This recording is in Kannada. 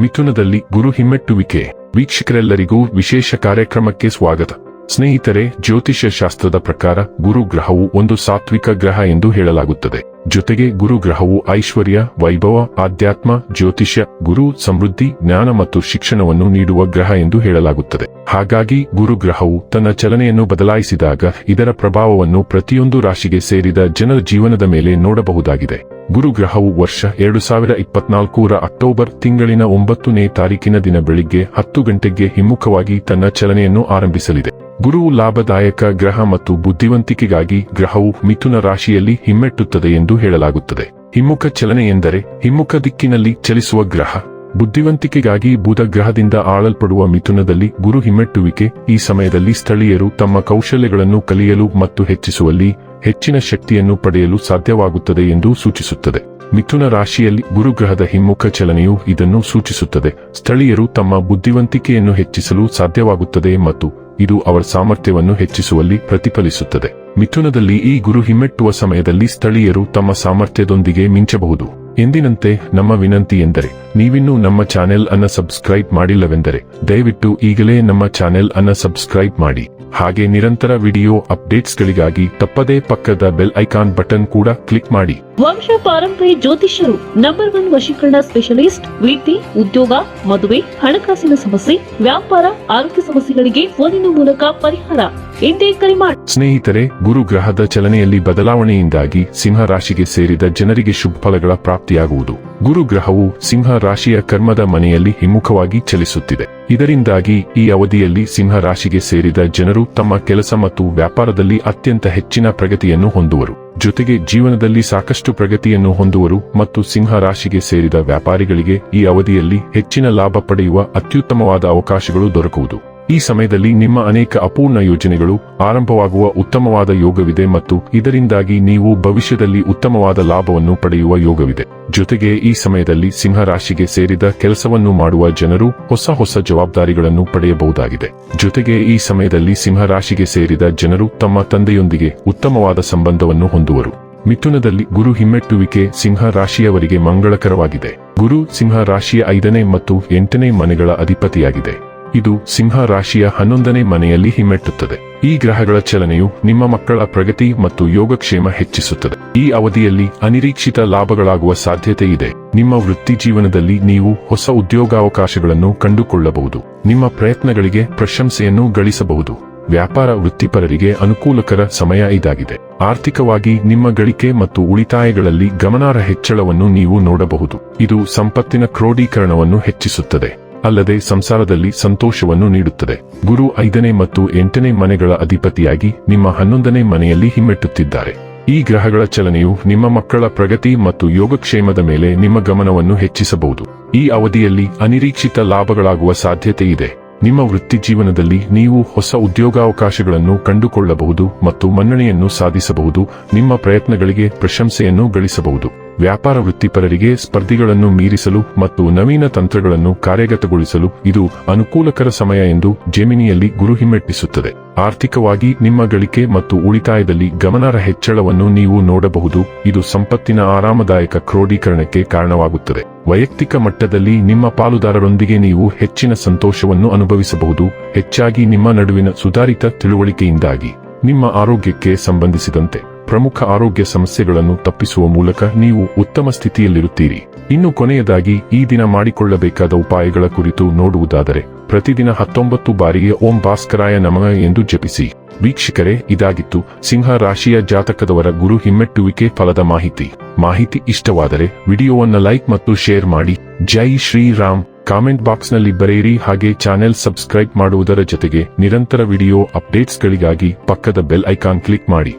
ಮಿಥುನದಲ್ಲಿ ಗುರು ಹಿಮ್ಮೆಟ್ಟುವಿಕೆ. ವೀಕ್ಷಕರೆಲ್ಲರಿಗೂ ವಿಶೇಷ ಕಾರ್ಯಕ್ರಮಕ್ಕೆ ಸ್ವಾಗತ. ಸ್ನೇಹಿತರೆ, ಜ್ಯೋತಿಷ್ಯ ಶಾಸ್ತ್ರದ ಪ್ರಕಾರ ಗುರು ಗ್ರಹವು ಒಂದು ಸಾತ್ವಿಕ ಗ್ರಹ ಎಂದು ಹೇಳಲಾಗುತ್ತದೆ. ಜೊತೆಗೆ ಗುರು ಗ್ರಹವು ಐಶ್ವರ್ಯ, ವೈಭವ, ಆಧ್ಯಾತ್ಮ, ಜ್ಯೋತಿಷ್ಯ, ಗುರು ಸಮೃದ್ಧಿ, ಜ್ಞಾನ ಮತ್ತು ಶಿಕ್ಷಣವನ್ನು ನೀಡುವ ಗ್ರಹ ಎಂದು ಹೇಳಲಾಗುತ್ತದೆ. ಹಾಗಾಗಿ ಗುರು ಗ್ರಹವು ತನ್ನ ಚಲನೆಯನ್ನು ಬದಲಾಯಿಸಿದಾಗ ಇದರ ಪ್ರಭಾವವನ್ನು ಪ್ರತಿಯೊಂದು ರಾಶಿಗೆ ಸೇರಿದ ಜನರ ಜೀವನದ ಮೇಲೆ ನೋಡಬಹುದಾಗಿದೆ. ಗುರು ಗ್ರಹವು ವರ್ಷ ಎರಡು ಸಾವಿರ ಇಪ್ಪತ್ನಾಲ್ಕೂರ ಅಕ್ಟೋಬರ್ ತಿಂಗಳಿನ ಒಂಬತ್ತನೇ ತಾರೀಕಿನ ದಿನ ಬೆಳಿಗ್ಗೆ ಹತ್ತು ಗಂಟೆಗೆ ಹಿಮ್ಮುಖವಾಗಿ ತನ್ನ ಚಲನೆಯನ್ನು ಆರಂಭಿಸಲಿದೆ. ಗುರುವು ಲಾಭದಾಯಕ ಗ್ರಹ ಮತ್ತು ಬುದ್ಧಿವಂತಿಕೆಗಾಗಿ ಗ್ರಹವು ಮಿಥುನ ರಾಶಿಯಲ್ಲಿ ಹಿಮ್ಮೆಟ್ಟುತ್ತದೆ ಎಂದು ಹೇಳಲಾಗುತ್ತದೆ. ಹಿಮ್ಮುಖ ಚಲನೆ ಎಂದರೆ ಹಿಮ್ಮುಖ ದಿಕ್ಕಿನಲ್ಲಿ ಚಲಿಸುವ ಗ್ರಹ. ಬುದ್ಧಿವಂತಿಕೆಗಾಗಿ ಬುಧ ಗ್ರಹದಿಂದ ಆಳಲ್ಪಡುವ ಮಿಥುನದಲ್ಲಿ ಗುರು ಹಿಮ್ಮೆಟ್ಟುವಿಕೆ, ಈ ಸಮಯದಲ್ಲಿ ಸ್ಥಳೀಯರು ತಮ್ಮ ಕೌಶಲ್ಯಗಳನ್ನು ಕಲಿಯಲು ಮತ್ತು ಹೆಚ್ಚಿಸುವಲ್ಲಿ ಹೆಚ್ಚಿನ ಶಕ್ತಿಯನ್ನು ಪಡೆಯಲು ಸಾಧ್ಯವಾಗುತ್ತದೆ ಎಂದು ಸೂಚಿಸುತ್ತದೆ. ಮಿಥುನ ರಾಶಿಯಲ್ಲಿ ಗುರುಗ್ರಹದ ಹಿಮ್ಮುಖ ಚಲನೆಯು ಇದನ್ನು ಸೂಚಿಸುತ್ತದೆ. ಸ್ಥಳೀಯರು ತಮ್ಮ ಬುದ್ಧಿವಂತಿಕೆಯನ್ನು ಹೆಚ್ಚಿಸಲು ಸಾಧ್ಯವಾಗುತ್ತದೆ ಮತ್ತು ಇದು ಅವರ ಸಾಮರ್ಥ್ಯವನ್ನು ಹೆಚ್ಚಿಸುವಲ್ಲಿ ಪ್ರತಿಫಲಿಸುತ್ತದೆ. ಮಿಥುನದಲ್ಲಿ ಈ ಗುರು ಹಿಮ್ಮೆಟ್ಟುವ ಸಮಯದಲ್ಲಿ ಸ್ಥಳೀಯರು ತಮ್ಮ ಸಾಮರ್ಥ್ಯದೊಂದಿಗೆ ಮಿಂಚಬಹುದು. ಎಂದಿನಂತೆ ನಮ್ಮ ವಿನಂತಿ ಎಂದರೆ ನೀವಿನ್ನೂ ನಮ್ಮ ಚಾನೆಲ್ ಅನ್ನ ಸಬ್ಸ್ಕ್ರೈಬ್ ಮಾಡಿಲ್ಲವೆಂದರೆ ದಯವಿಟ್ಟು ಈಗಲೇ ನಮ್ಮ ಚಾನೆಲ್ ಅನ್ನ ಸಬ್ಸ್ಕ್ರೈಬ್ ಮಾಡಿ. ಹಾಗೆ ನಿರಂತರ ವಿಡಿಯೋ ಅಪ್ಡೇಟ್ಸ್ಗಳಿಗಾಗಿ ತಪ್ಪದೇ ಪಕ್ಕದ ಬೆಲ್ ಐಕಾನ್ ಬಟನ್ ಕೂಡ ಕ್ಲಿಕ್ ಮಾಡಿ. ವಂಶ ಪಾರಂಪರಿ ಜ್ಯೋತಿಷ್ಯರು ನಂಬರ್ ಒನ್ ವಶೀಕರಣ ಸ್ಪೆಷಲಿಸ್ಟ್ ವೃತ್ತಿ ಉದ್ಯೋಗ ಮದುವೆ ಹಣಕಾಸಿನ ಸಮಸ್ಯೆ ವ್ಯಾಪಾರ ಆರೋಗ್ಯ ಸಮಸ್ಯೆಗಳಿಗೆ ಫೋನಿನ ಮೂಲಕ ಪರಿಹಾರ. ಎಂದೇ ಕರೆ ಮಾಡಿ ಸ್ನೇಹಿತರೆ ಗುರು ಗ್ರಹದ ಚಲನೆಯಲ್ಲಿ ಬದಲಾವಣೆಯಿಂದಾಗಿ ಸಿಂಹ ರಾಶಿಗೆ ಸೇರಿದ ಜನರಿಗೆ ಶುಭ ಫಲಗಳ ಪ್ರಾಪ್ತಿಯಾಗುವುದು ಗುರು ಗ್ರಹವು ಸಿಂಹ ರಾಶಿಯ ಕರ್ಮದ ಮನೆಯಲ್ಲಿ ಹಿಮ್ಮುಖವಾಗಿ ಚಲಿಸುತ್ತಿದೆ. ಇದರಿಂದಾಗಿ ಈ ಅವಧಿಯಲ್ಲಿ ಸಿಂಹ ರಾಶಿಗೆ ಸೇರಿದ ಜನರು ತಮ್ಮ ಕೆಲಸ ಮತ್ತು ವ್ಯಾಪಾರದಲ್ಲಿ ಅತ್ಯಂತ ಹೆಚ್ಚಿನ ಪ್ರಗತಿಯನ್ನು ಹೊಂದುವರು. ಜೊತೆಗೆ ಜೀವನದಲ್ಲಿ ಸಾಕಷ್ಟು ಪ್ರಗತಿಯನ್ನು ಹೊಂದುವರು ಮತ್ತು ಸಿಂಹ ರಾಶಿಗೆ ಸೇರಿದ ವ್ಯಾಪಾರಿಗಳಿಗೆ ಈ ಅವಧಿಯಲ್ಲಿ ಹೆಚ್ಚಿನ ಲಾಭ ಪಡೆಯುವ ಅತ್ಯುತ್ತಮವಾದ ಅವಕಾಶಗಳು ದೊರಕುವುದು. ಈ ಸಮಯದಲ್ಲಿ ನಿಮ್ಮ ಅನೇಕ ಅಪೂರ್ಣ ಯೋಜನೆಗಳು ಆರಂಭವಾಗುವ ಉತ್ತಮವಾದ ಯೋಗವಿದೆ ಮತ್ತು ಇದರಿಂದಾಗಿ ನೀವು ಭವಿಷ್ಯದಲ್ಲಿ ಉತ್ತಮವಾದ ಲಾಭವನ್ನು ಪಡೆಯುವ ಯೋಗವಿದೆ. ಜೊತೆಗೆ ಈ ಸಮಯದಲ್ಲಿ ಸಿಂಹ ರಾಶಿಗೆ ಸೇರಿದ ಕೆಲಸವನ್ನು ಮಾಡುವ ಜನರು ಹೊಸ ಹೊಸ ಜವಾಬ್ದಾರಿಗಳನ್ನು ಪಡೆಯಬಹುದಾಗಿದೆ. ಜೊತೆಗೆ ಈ ಸಮಯದಲ್ಲಿ ಸಿಂಹ ರಾಶಿಗೆ ಸೇರಿದ ಜನರು ತಮ್ಮ ತಂದೆಯೊಂದಿಗೆ ಉತ್ತಮವಾದ ಸಂಬಂಧವನ್ನು ಹೊಂದುವರು. ಮಿಥುನದಲ್ಲಿ ಗುರು ಹಿಮ್ಮೆಟ್ಟುವಿಕೆ ಸಿಂಹ ರಾಶಿಯವರಿಗೆ ಮಂಗಳಕರವಾಗಿದೆ. ಗುರು ಸಿಂಹ ರಾಶಿಯ ಐದನೇ ಮತ್ತು ಎಂಟನೇ ಮನೆಗಳ ಅಧಿಪತಿಯಾಗಿದೆ. ಇದು ಸಿಂಹ ರಾಶಿಯ ಹನ್ನೊಂದನೇ ಮನೆಯಲ್ಲಿ ಹಿಮ್ಮೆಟ್ಟುತ್ತದೆ. ಈ ಗ್ರಹಗಳ ಚಲನೆಯು ನಿಮ್ಮ ಮಕ್ಕಳ ಪ್ರಗತಿ ಮತ್ತು ಯೋಗಕ್ಷೇಮ ಹೆಚ್ಚಿಸುತ್ತದೆ. ಈ ಅವಧಿಯಲ್ಲಿ ಅನಿರೀಕ್ಷಿತ ಲಾಭಗಳಾಗುವ ಸಾಧ್ಯತೆ ಇದೆ. ನಿಮ್ಮ ವೃತ್ತಿ ಜೀವನದಲ್ಲಿ ನೀವು ಹೊಸ ಉದ್ಯೋಗಾವಕಾಶಗಳನ್ನು ಕಂಡುಕೊಳ್ಳಬಹುದು. ನಿಮ್ಮ ಪ್ರಯತ್ನಗಳಿಗೆ ಪ್ರಶಂಸೆಯನ್ನು ಗಳಿಸಬಹುದು. ವ್ಯಾಪಾರ ವೃತ್ತಿಪರರಿಗೆ ಅನುಕೂಲಕರ ಸಮಯ ಇದಾಗಿದೆ. ಆರ್ಥಿಕವಾಗಿ ನಿಮ್ಮ ಗಳಿಕೆ ಮತ್ತು ಉಳಿತಾಯಗಳಲ್ಲಿ ಗಮನಾರ್ಹ ಹೆಚ್ಚಳವನ್ನು ನೀವು ನೋಡಬಹುದು. ಇದು ಸಂಪತ್ತಿನ ಕ್ರೋಢೀಕರಣವನ್ನು ಹೆಚ್ಚಿಸುತ್ತದೆ. ಅಲ್ಲದೆ ಸಂಸಾರದಲ್ಲಿ ಸಂತೋಷವನ್ನು ನೀಡುತ್ತದೆ. ಗುರು ಐದನೇ ಮತ್ತು ಎಂಟನೇ ಮನೆಗಳ ಅಧಿಪತಿಯಾಗಿ ನಿಮ್ಮ ಹನ್ನೊಂದನೇ ಮನೆಯಲ್ಲಿ ಹಿಮ್ಮೆಟ್ಟುತ್ತಿದ್ದಾರೆ. ಈ ಗ್ರಹಗಳ ಚಲನೆಯು ನಿಮ್ಮ ಮಕ್ಕಳ ಪ್ರಗತಿ ಮತ್ತು ಯೋಗಕ್ಷೇಮದ ಮೇಲೆ ನಿಮ್ಮ ಗಮನವನ್ನು ಹೆಚ್ಚಿಸಬಹುದು. ಈ ಅವಧಿಯಲ್ಲಿ ಅನಿರೀಕ್ಷಿತ ಲಾಭಗಳಾಗುವ ಸಾಧ್ಯತೆ ಇದೆ ನಿಮ್ಮ ವೃತ್ತಿ ಜೀವನದಲ್ಲಿ ನೀವು ಹೊಸ ಉದ್ಯೋಗಾವಕಾಶಗಳನ್ನು ಕಂಡುಕೊಳ್ಳಬಹುದು ಮತ್ತು ಮನ್ನಣೆಯನ್ನು ಸಾಧಿಸಬಹುದು. ನಿಮ್ಮ ಪ್ರಯತ್ನಗಳಿಗೆ ಪ್ರಶಂಸೆಯನ್ನು ಗಳಿಸಬಹುದು. ವ್ಯಾಪಾರ ವೃತ್ತಿಪರರಿಗೆ ಸ್ಪರ್ಧಿಗಳನ್ನು ಮೀರಿಸಲು ಮತ್ತು ನವೀನ ತಂತ್ರಗಳನ್ನು ಕಾರ್ಯಗತಗೊಳಿಸಲು ಇದು ಅನುಕೂಲಕರ ಸಮಯ ಎಂದು ಜೆಮಿನಿಯಲ್ಲಿ ಗುರು ಹಿಮ್ಮೆಟ್ಟಿಸುತ್ತದೆ. ಆರ್ಥಿಕವಾಗಿ ನಿಮ್ಮ ಗಳಿಕೆ ಮತ್ತು ಉಳಿತಾಯದಲ್ಲಿ ಗಮನಾರ್ಹ ಹೆಚ್ಚಳವನ್ನು ನೀವು ನೋಡಬಹುದು. ಇದು ಸಂಪತ್ತಿನ ಆರಾಮದಾಯಕ ಕ್ರೋಢೀಕರಣಕ್ಕೆ ಕಾರಣವಾಗುತ್ತದೆ. ವೈಯಕ್ತಿಕ ಮಟ್ಟದಲ್ಲಿ ನಿಮ್ಮ ಪಾಲುದಾರರೊಂದಿಗೆ ನೀವು ಹೆಚ್ಚಿನ ಸಂತೋಷವನ್ನು ಅನುಭವಿಸಬಹುದು. ಹೆಚ್ಚಾಗಿ ನಿಮ್ಮ ನಡುವಿನ ಸುಧಾರಿತ ತಿಳುವಳಿಕೆಯಿಂದಾಗಿ ನಿಮ್ಮ ಆರೋಗ್ಯಕ್ಕೆ ಸಂಬಂಧಿಸಿದಂತೆ. ಪ್ರಮುಖ ಆರೋಗ್ಯ ಸಮಸ್ಯೆಗಳನ್ನು ತಪ್ಪಿಸುವ ಮೂಲಕ ನೀವು ಉತ್ತಮ ಸ್ಥಿತಿಯಲ್ಲಿರುತ್ತೀರಿ. ಇನ್ನು ಕೊನೆಯದಾಗಿ, ಈ ದಿನ ಮಾಡಿಕೊಳ್ಳಬೇಕಾದ ಉಪಾಯಗಳ ಕುರಿತು ನೋಡುವುದಾದರೆ, ಪ್ರತಿದಿನ ಹತ್ತೊಂಬತ್ತು ಬಾರಿಗೆ ಓಂ ಭಾಸ್ಕರಾಯ ನಮಃ ಎಂದು ಜಪಿಸಿ. ವೀಕ್ಷಕರೇ, ಇದಾಗಿತ್ತು ಸಿಂಹ ರಾಶಿಯ ಜಾತಕದವರ ಗುರು ಹಿಮ್ಮೆಟ್ಟುವಿಕೆ ಫಲದ ಮಾಹಿತಿ. ಮಾಹಿತಿ ಇಷ್ಟವಾದರೆ, ವಿಡಿಯೋವನ್ನು ಲೈಕ್ ಮತ್ತು ಶೇರ್ ಮಾಡಿ. ಜೈ ಶ್ರೀರಾಮ್. ಕಾಮೆಂಟ್ ಬಾಕ್ಸ್ನಲ್ಲಿ ಬರೆಯಿರಿ ಹಾಗೆ ಚಾನೆಲ್ ಸಬ್ಸ್ಕ್ರೈಬ್ ಮಾಡುವುದರ ಜೊತೆಗೆ ನಿರಂತರ ವಿಡಿಯೋ ಅಪ್ಡೇಟ್ಸ್ಗಳಿಗಾಗಿ ಪಕ್ಕದ ಬೆಲ್ ಐಕಾನ್ ಕ್ಲಿಕ್ ಮಾಡಿ.